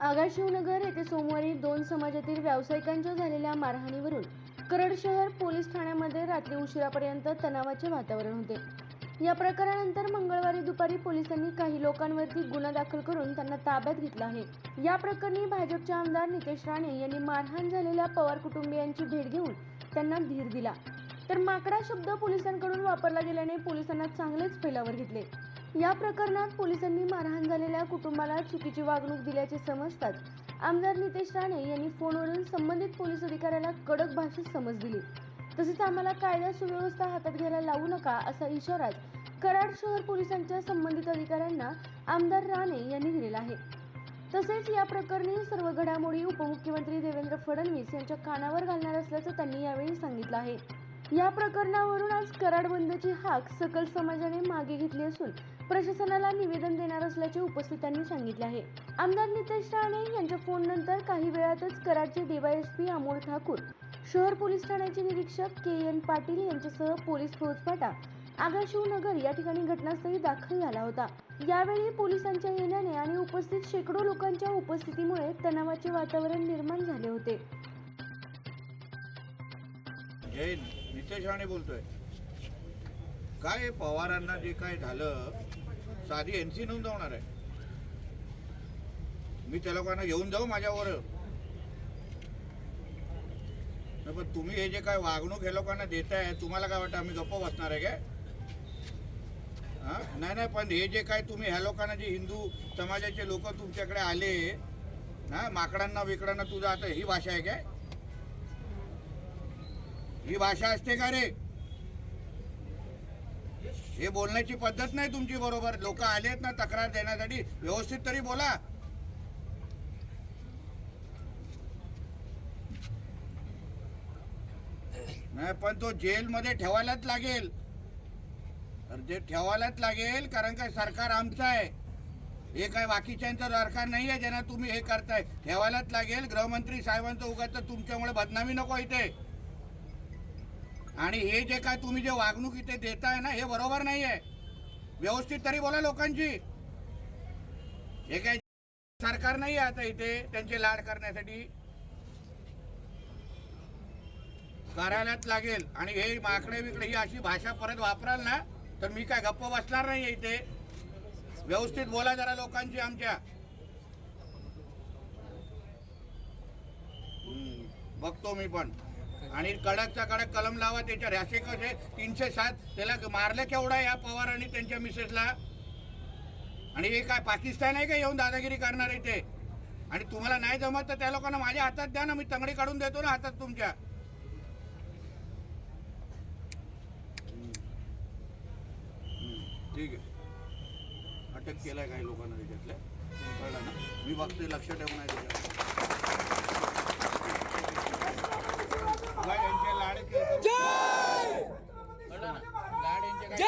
आगाशिवनगर येथे सोमवारी दोन समाजातील व्यावसायिकांच्या झालेल्या मारहाणीवरून करड शहर पोलीस ठाण्यामध्ये रात्री उशिरापर्यंत तणावाचे वातावरण होते. या प्रकारानंतर मंगळवारी दुपारी पोलिसांनी काही लोकांवरती गुन्हा दाखल करून त्यांना ताब्यात घेतला आहे. या प्रकरणी भाजपचे आमदार नितेश राणे यांनी मारहाण झालेल्या पवार कुटुंबियांची भेट घेऊन त्यांना धीर दिला. तर माकडा शब्द पोलिसांकडून वापरला गेल्याने पोलिसांना चांगलेच फैलावर घेतले. या प्रकरणात पोलिसांनी मारहाण झालेल्या कुटुंबाला चुकीची वागणूक दिल्याचे समजताच आमदार नितेश राणे यांनी फोनवरून संबंधित पोलीस अधिकाऱ्याला कडक भाषेत समज दिली. तसेच आम्हाला कायदा सुव्यवस्था हातात घ्यायला लावू नका असा इशाराच कराड शहर पोलिसांच्या संबंधित अधिकाऱ्यांना आमदार राणे यांनी दिलेला आहे. तसेच या प्रकरणी सर्व घडामोडी उपमुख्यमंत्री देवेंद्र फडणवीस यांच्या कानावर घालणार असल्याचं त्यांनी यावेळी सांगितलं आहे. या प्रकरणावरून आज कराड बंदची हाक सकल समाजाने मागे घेतली असून प्रशासनाला निवेदन देणार असल्याचे उपस्थितांनी सांगितले आहे. आमदार नितेश राणे यांच्या फोन नंतर काही वेळातच कराडचे डीवायएसपी अमोल ठाकूर शहर पोलीस ठाण्याचे निरीक्षक के एन पाटील यांच्यासह पोलीस फौजफाटा आगाशिवनगर या ठिकाणी घटनास्थळी दाखल झाला होता. यावेळी पोलिसांच्या येण्याने आणि उपस्थित शेकडो लोकांच्या उपस्थितीमुळे तणावाचे वातावरण निर्माण झाले होते. जैन नितेश राणे बोलतोय. काय पवारांना जे काय झालं साधी एनसी जाणार आहे. मी त्या लोकांना घेऊन जाऊ माझ्यावर? पण तुम्ही हे जे काय वागणूक हे लोकांना देताय तुम्हाला काय वाटतं आम्ही गप्प बसणार आहे काय? हा? नाही नाही पण हे जे काय तुम्ही ह्या लोकांना जे हिंदू समाजाचे लोक तुमच्याकडे आले हा माकडांना विकडांना तुझं आता ही भाषा आहे काय? ही भाषा असते का रे? हे बोलण्याची पद्धत नाही तुमची बरोबर. लोक आलेत ना तक्रार देण्यासाठी. व्यवस्थित तरी बोला. नाही पण तो जेलमध्ये ठेवायलाच लागेल. तर ठेवायलाच लागेल कारण काय सरकार आमचं आहे. हे काय बाकीच्यांचं सरकार नाही आहे ज्यांना तुम्ही हे करताय. ठेवायलाच लागेल. गृहमंत्री साहेबांचं उगाच तुमच्यामुळे बदनामी नको इथे. आणि हे जे काय तुम्ही जे वागणूक इथे देताय ना हे बरोबर नाही आहे व्यवस्थित तरी बोला लोकांची. हे काय सरकार नाही आहे आता इथे त्यांचे लाड करण्यासाठी. करायलाच लागेल. आणि हे माकडे बिकडे ही अशी भाषा परत वापराल ना तर मी काय गप्प बसणार नाही इथे. व्यवस्थित बोला जरा लोकांची आमच्या. बघतो मी पण. आणि कडकचा कडक कलम लावा त्याच्या रॅशे कसे? तीनशे सात. त्याला मारलं केवढा या पवार आणि त्यांच्या मिसेसला? आणि हे काय पाकिस्तान आहे का येऊन दादागिरी करणार आहे ते? आणि तुम्हाला नाही जमत तर त्या लोकांना माझ्या हातात द्या ना मी तंगडी काढून देतो ना हातात तुमच्या. ठीक आहे. अटक केलाय काही लोकांना त्याच्यातल्या. कळलं ना? मी बघते लक्ष ठेवून आहे त्याच्यावर बघा, यांचे लाड के- कळलं ना? लाड यांचे काय-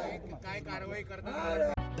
काय- काय कारवाई करतात